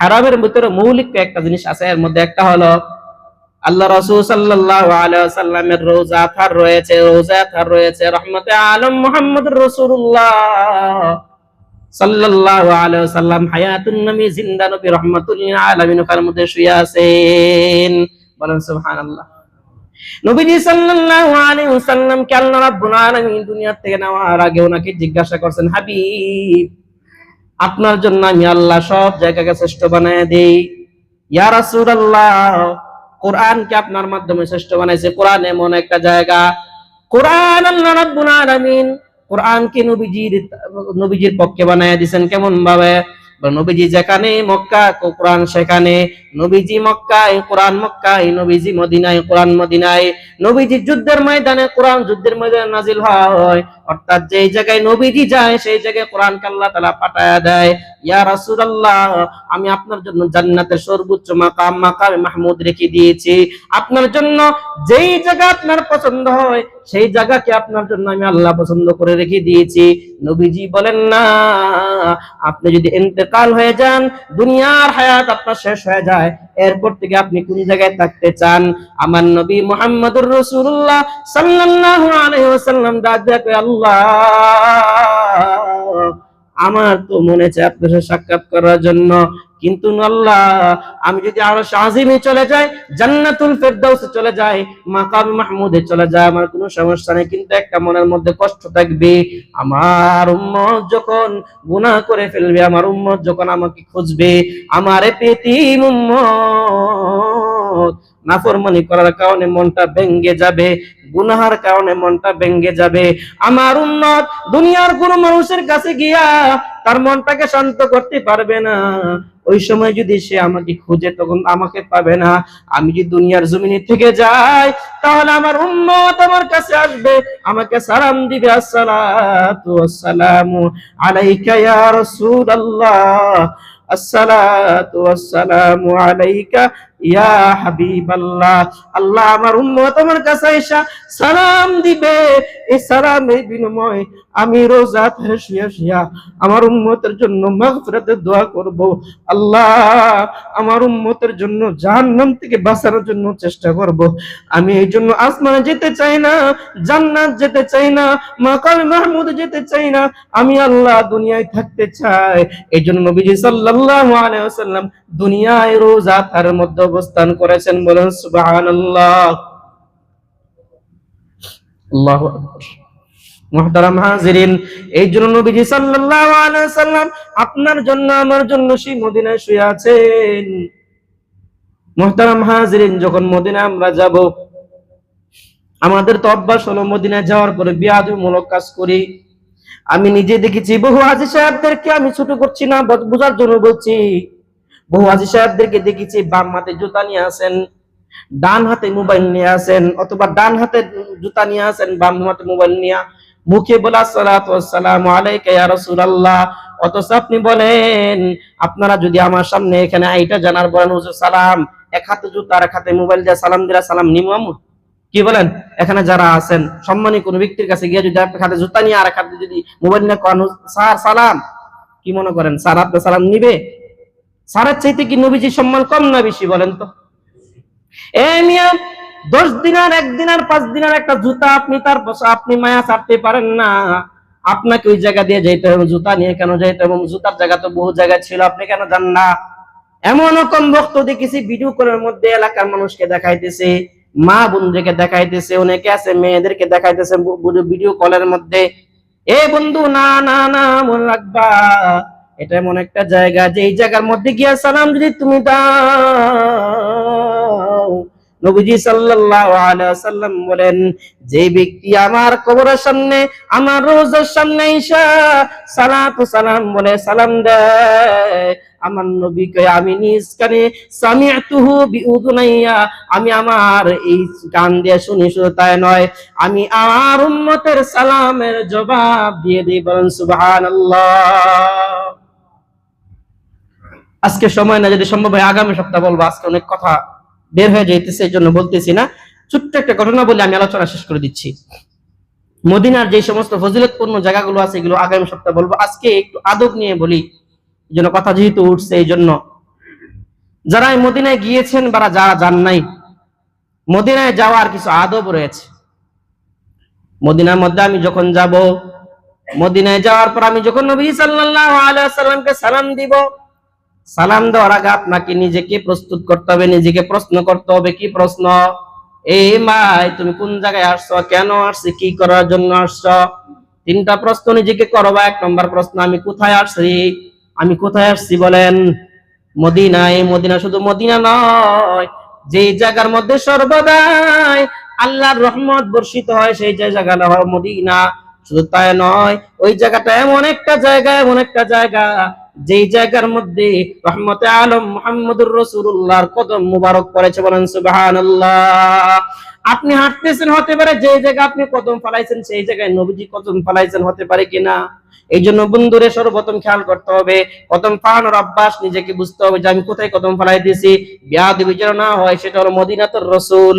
হারামের ভিতরে মৌলিক একটা জিনিস আছে। এর মধ্যে একটা হলো, আল্লাহ রসুল সাল্লামের রোজা থার রয়েছে, রোজা থার রয়েছে, রহমতে আলম মুহাম্মদ সাল্লাম হায়াতুন নবী, জিন্দা নবী, রহমাতুল লিল আলামিন ওখানের মধ্যে শুয়ে আছেন। বলেন নবীজি সাল্লাল্লাহু আলাইহি কে আল্লাহ রাব্বুল আলামিন দুনিয়া থেকে নেওয়ার আগে ওনাকে জিজ্ঞাসা করছেন, হাবিব আপনার জন্য আমি আল্লাহ সব জায়গাকে শ্রেষ্ঠ বানায় দেই। ইয়া রাসূলুল্লাহ, কোরআন কে আপনার মাধ্যমে শ্রেষ্ঠ বানাইছে? কোরআন এমন একটা জায়গা। কোরআন আল্লাহ রাব্বুল আলামিন, কোরআন কে নবীজির নবীজির পক্ষে বানায় দিয়েছেন কেমন ভাবে নবীজি যেখানে মক্কা, কোরআন সেখানে। নবীজি মক্কায়, কোরআন মক্কায়, নবীজি মদিনায়, কোরআন মদিনায়। নবীজি যুদ্ধের ময়দানে, কোরআন যুদ্ধের ময়দানে নাজিল হয়। অর্থাৎ যেই জায়গায় নবীজি যায়, সেই জায়গায় কোরআনকে আল্লাহ তাআলা পাঠায়া দেয়। ইয়া রাসূলুল্লাহ, আমি আপনার জন্য জান্নাতের সর্বোচ্চ মাকাম, মাকামে মাহমুদ রেখে দিয়েছি। আপনার জন্য যেই জায়গা আপনার পছন্দ হয়, সেই জায়গাকে আপনার জন্য আমি আল্লাহ পছন্দ করে রেখে দিয়েছি। নবীজি বলেন, না, আপনি যদি ইন্তেকাল হয়ে যান, দুনিয়ার হায়াত আপনার শেষ হয়ে যায়। এরপর থেকে আপনি কোন জায়গায় থাকতে চান? আমার নবী মোহাম্মদুর রসুল্লাহ সাল্লাহ আলহ সাল্লাম আল্লাহ! আমার তো মনে চায় আপনার সাক্ষাৎ করার জন্য। কিন্তু আল্লাহ আমি যদি আরও শাহিমে চলে যাই, জান্নাতুল ফেরদাউসে চলে যাই মাকাম মাহমুদে চলে যায় আমার কোনো সমস্যা নেই। কিন্তু একটা মনের মধ্যে কষ্ট থাকবে, আমার উম্মত যখন গুনাহ করে ফেলবে, আমার উম্মত যখন আমাকে খুঁজবে, আমার পেতিম উম্মত নাফরমানি করার কারণে মনটা ভেঙ্গে যাবে, গুনাহার কারণে মনটা ভেঙ্গে যাবে। আমার উন্নত দুনিয়ার কোন মানুষের কাছে গিয়া তার মনটাকে শান্ত করতে পারবে না। ওই সময় যদি সে আমাকে খুঁজে, তখন আমাকে পাবে না। আমি যদি দুনিয়ার জমিনে থেকে যাই, তাহলে আমার উম্মত আমার কাছে আসবে। আমাকে সালাম দিবে, আসসালাতু আসসালামু আলাইকা ইয়া রাসূলুল্লাহ। আসসালাতু আসসালামু আলাইকা ইয়া হাবিবাল্লাহ আল্লাহ আমার উম্মত আমার কাছে আইসা সালাম দিবে। এই সালামের বিনিময় আমি রোজা শুয়ে আমার উম্মতের জন্য মাগফিরাতের দোয়া করব। আল্লাহ, আমার উম্মতের জন্য জাহান্নাম থেকে বাঁচানোর জন্য চেষ্টা করব। আমি এই জন্য আসমানে যেতে চাই না, জান্নাত যেতে চাই না মাকাল মাহমুদ যেতে চাই না। আমি আল্লাহ দুনিয়ায় থাকতে চাই। এই জন্য নবীজি সাল্লাল্লাহু আলাইহি ওয়াসাল্লাম দুনিয়ায় রোজা তার মধ্যে অবস্থান করেছেন বলেন, সুবহানাল্লাহ। আল্লাহু আকবার। মুহতারাম হাজিরিন এই জন্য নবীজি সাল্লাল্লাহু আলাইহি ওয়াসাল্লাম আপনার জন্য, আমার জন্য সেই মদিনায় শুয়ে আছেন। মুহতারাম হাজিরিন যখন মদিনা আমরা যাব, আমাদের তো অভ্যাস হলো মদিনায় যাওয়ার পরে বিয়াদমূলক কাজ করি। আমি নিজে দেখেছি, বহু হাজি সাহেবদেরকে আমি ছোট করছি না বোঝ- বোঝার জন্য বলছি। বহু হাজি সাহেবদেরকে দেখেছি, বাম হাতে জুতা নিয়ে আসেন, ডান হাতে মোবাইল নিয়ে আসেন, অথবা ডান হাতে জুতা নিয়ে আসেন, বাম হাতে মোবাইল নিয়ে মুখে বলা সালাম আলাইকা রাসূলুল্লাহ। অথচ আপনি বলেন, আপনারা যদি আমার সামনে এখানে আইটা জানার বলেন সালাম। এক হাতে জুতা, আর এক হাতে মোবাইল দিয়ে সালাম দিলা, সালাম নিমু কি বলেন? এখানে যারা আছেন, সম্মানী কোন ব্যক্তির কাছে গিয়ে যদি এক হাতে জুতা নিয়ে আর এক হাতে যদি মোবাইল নিয়ে কোন স্যার, সালাম। কি মনে করেন? স্যার আপনার সালাম নিবে? স্যারের চাইতে কি নবীজির সম্মান কম না বেশি বলেন তো? দশ দিনার এক দিনার পাঁচ দিনার একটা জুতা আপনি তার আপনি মায়া ছাড়তে পারেন না। আপনাকে ওই জায়গা দিয়ে যেতে হবে, জুতা নিয়ে কেন যেতে হবে? জুতার জায়গা তো বহু জায়গায় ছিল, আপনি কেন যান না? এমন রকম বক্ত দেখেছি ভিডিও কলের মধ্যে এলাকার মানুষকে দেখাইতেছে, মা বোনদেরকে দেখাইতেছে, অনেকে আছে, মেয়েদেরকে দেখাইতেছে ভিডিও কলের মধ্যে। এ বন্ধু, না না না, মনে রাখবা, এটা এমন একটা জায়গা যে এই জায়গার মধ্যে গিয়া সালাম যদি তুমি দাও। নবীজি সাল্লাল্লাহু আলাইহি ওয়াসাল্লাম বলেন, যে ব্যক্তি আমার কবরের সামনে, আমার রোজার সামনে ঈশা সালাতু সালাম বলে সালাম দেয়, আমার নবীকে আমি নিজ কানে সামিআতুহু বিউদুনাইয়া, আমি আমার এই কান দিয়ে শুনি, শুধু তাই নয়, আমি আমার উম্মতের সালামের জবাব দিয়ে দিই, বলেন সুবহানাল্লাহ। আজকে সময় না, যদি সম্ভব হয় আগামী সপ্তাহ বলব, আজকে অনেক কথা। বের হয়ে যাইতেছে, এই জন্য বলতেছি না। ছোট্ট একটা ঘটনা বলে আমি আলোচনা শেষ করে দিচ্ছি। মদিনার যে সমস্ত ফজিলতপূর্ণ জায়গাগুলো আছে, এগুলো আগামী সপ্তাহে বলব। আজকে একটু আদব নিয়ে বলি, এই জন্য কথা যেহেতু উঠছে, এই জন্য। যারা মদিনায় গিয়েছেন বা যারা যান নাই, মদিনায় যাওয়ার কিছু আদব রয়েছে। মদিনার মধ্যে আমি যখন যাব, মদিনায় যাওয়ার পর আমি যখন নবী সাল্লাল্লাহু আলাইহি সাল্লামকে সালাম দিব সালাম দেওয়ার আগে আপনাকে নিজেকে প্রস্তুত করতে হবে, নিজেকে প্রশ্ন করতে হবে, কি প্রশ্ন? এই মাই, তুমি কোন জায়গায় আসছো? কেন আসছি? কি করার জন্য আসছো? তিনটা প্রশ্ন নিজেকে করবা, এক নম্বর প্রশ্ন, আমি কোথায় আসছি? আমি কোথায় আসছি বলেন? মদিনা এই মদিনা শুধু মদিনা নয় যে জায়গার মধ্যে সর্বদাই আল্লাহর রহমত বর্ষিত হয়, সেই যে জায়গাটা মদিনা। শুধু তাই নয়, ওই জায়গাটা এমন একটা জায়গা, এমন একটা জায়গা যেই জায়গার মধ্যে রহমতে আলম মোহাম্মদুর রসুল্লাহর কদম মুবারক পড়েছে বলেন সুবহানাল্লাহ। আপনি হাঁটতেছেন হতে পারে যে জায়গা আপনি কদম ফলাইছেন, সেই জায়গায় নবীজি কদম ফলাইছেন হতে পারে কিনা? এই জন্য বন্ধুরে সর্বপ্রথম খেয়াল করতে হবে, কদম ফালানোর অভ্যাস নিজেকে বুঝতে হবে যে আমি কোথায় কদম ফলাই দিয়েছি বিয়াদ বিচার না হয়, সেটা হলো মদিনাতুর রসুল।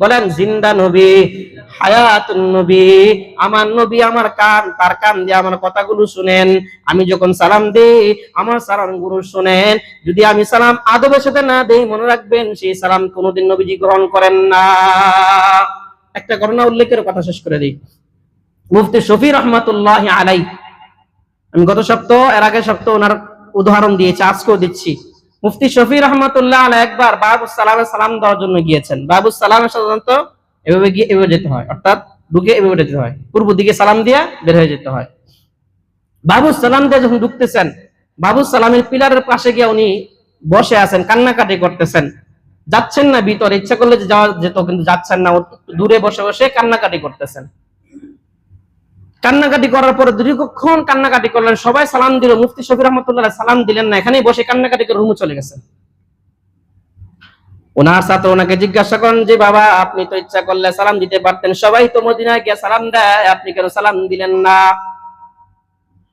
বলেন, জিন্দা নবী, হায়াতুন নবী, আমার নবী আমার কান, তার দিয়ে আমার শুনেন। আমি যখন সালাম দেই, আমার সালাম গুরু শুনেন। যদি আমি সালাম আদবের সাথে না দেই, মনে রাখবেন সেই সালাম কোনোদিন নবীজি গ্রহণ করেন না। একটা ঘটনা উল্লেখের কথা শেষ করে দিই। মুফতি শফি রহমাতুল্লাহ আলাই আমি গত সপ্তাহ, এর আগের সপ্তাহ ওনার উদাহরণ দিয়েছি, আজকেও দিচ্ছি। মুফতি শফি রহমতুল্লাহ আলাই একবার বাবু সালামের সালাম দেওয়ার জন্য গিয়েছেন। বাবু সালামের সাধারণত এভাবে গিয়ে এভাবে যেতে হয়, অর্থাৎ ঢুকে এভাবে যেতে হয়। পূর্ব দিকে সালাম দিয়ে বের হয়ে যেতে হয়। বাবু সালাম দিয়ে যখন ঢুকতেছেন, বাবু সালামের পিলারের পাশে গিয়ে উনি বসে আছেন, কান্নাকাটি করতেছেন। যাচ্ছেন না ভিতরে, ইচ্ছা করলে যে যাওয়া যেত, কিন্তু যাচ্ছেন না দূরে বসে বসে কান্নাকাটি করতেছেন। কান্নাকাটি করার পরে দীর্ঘক্ষণ কান্নাকাটি করলেন। সবাই সালাম দিল। মুফতি শফি রহমতুল্লাহ সালাম দিলেন না। এখানেই বসে কান্নাকাটি করে রুমে চলে গেছেন। ওনার সাথে ওনাকে জিজ্ঞাসা করেন যে, বাবা, আপনি তো ইচ্ছা করলে সালাম দিতে পারতেন। সবাই তো মদিনায় গিয়ে সালাম দেয়। আপনি কেন সালাম দিলেন না?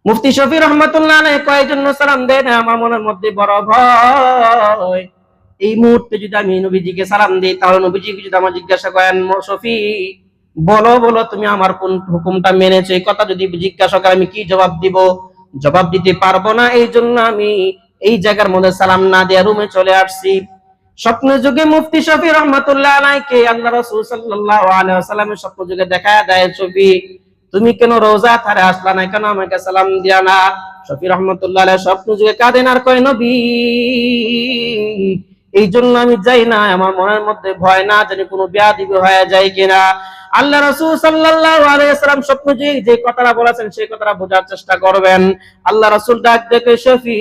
মুফতি শফি রহমতুল্লাহ কয়েকজন সালাম দেয়। না, আমার মনের মধ্যে বড় ভয়। এই মুহূর্তে যদি আমি নবীজিকে সালাম দিই, তাহলে নবীজিকে যদি আমার জিজ্ঞাসা করেন শফি বলো বলো, তুমি আমার কোন হুকুমটা মেনেছো? এই কথা যদি জিজ্ঞাসা করে, আমি কি জবাব দিব? জবাব দিতে পারব না, এই জন্য আমি এই জায়গার মধ্যে সালাম না দিয়ে রুমে চলে আসছি। স্বপ্ন যুগে মুফতি শফি রহমতুল্লাহ কেন রোজা থারে আসলা না? কেন আমাকে সালাম দিয়া না? আর এই জন্য আমি যাই না, আমার মনের মধ্যে ভয় না জানি কোনো ব্যাধি হয়ে যায় কিনা। আল্লাহ রাসূল আলাইহি ওয়াসাল্লাম যে কথাটা বলেছেন, সেই কথাটা বোঝার চেষ্টা করবেন। আল্লাহ রাসূল ডাক দেখে, শফি,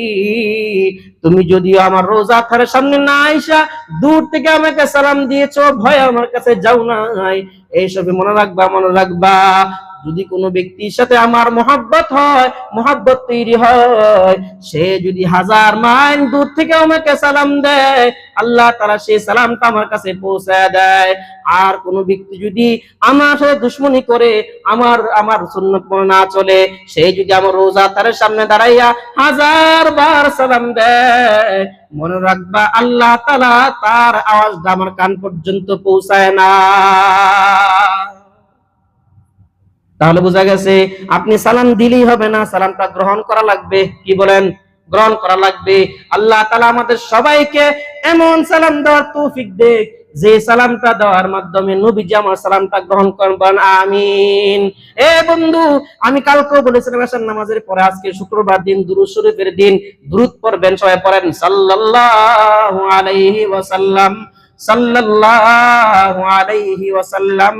তুমি যদিও আমার রোজা থারের সামনে না আইসা দূর থেকে আমাকে সালাম দিয়েছ, ভয় আমার কাছে যাও নাই। এইসবে মনে রাখবা মনে রাখবা। যদি কোনো ব্যক্তির সাথে আমার মহাব্বত হয়, মহাব্বত তৈরি হয়, সে যদি হাজার মাইল দূর থেকে আমাকে সালাম দেয়, আল্লাহ তারা সেই সালামটা আমার কাছে পৌঁছায় দেয়। আর কোন ব্যক্তি যদি আমার সাথে দুশ্মনী করে, আমার আমার সুন্নত না চলে, সে যদি আমার রোজা তার সামনে দাঁড়াইয়া হাজার বার সালাম দেয়, মনে রাখবা আল্লাহ তালা তার আওয়াজটা আমার কান পর্যন্ত পৌঁছায় না। তাহলে বোঝা গেছে, আপনি সালাম দিলেই হবে না, সালামটা গ্রহণ করা লাগবে। কি বলেন? গ্রহণ করা লাগবে। আল্লাহ তালা আমাদের সবাইকে এমন সালাম দেওয়ার তৌফিক দেখ যে সালামটা দেওয়ার মাধ্যমে নবীজি আমার সালামটা গ্রহণ করবেন। আমিন। এ বন্ধু, আমি কালকেও বলেছিলাম আসার নামাজের পরে, আজকে শুক্রবার দিন, দুরুদ শরীফের দিন, দুরুদ পড়বেন, সবাই পড়েন। সাল্লাল্লাহু আলাইহি ওয়াসাল্লাম, সাল্লাল্লাহু আলাইহি ওয়াসাল্লাম।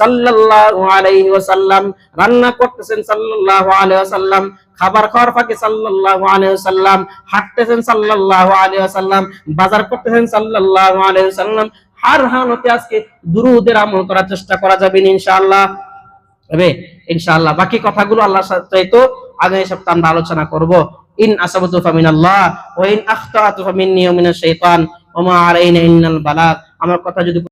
সাল্লাল্লাহু আলাইহি ওয়াসাল্লাম, রান্না করতেছেন সাল্লাল্লাহু আলাইহি ওয়াসাল্লাম, খাবার খাওয়ার ফাঁকে সাল্লাল্লাহু আলাইহি ওয়াসাল্লাম, হাঁটতেছেন সাল্লাল্লাহু আলাইহি ওয়াসাল্লাম, বাজার করতেছেন সাল্লাল্লাহু আলাইহি ওয়াসাল্লাম। হার আজকে দুরুদের আমল করার চেষ্টা করা যাবে ইনশাআল্লাহ। তবে ইনশাআল্লাহ বাকি কথাগুলো আল্লাহ সাথে তো আগামী সপ্তাহে আমরা আলোচনা করব। ইন আসাবাতু ফামিনাল্লাহ ওয়া ইন আখতাতু ফামিন্নি ওয়া শাইতান ওয়া মা আলাইনা ইন্নাল বালাগ। আমার কথা যদি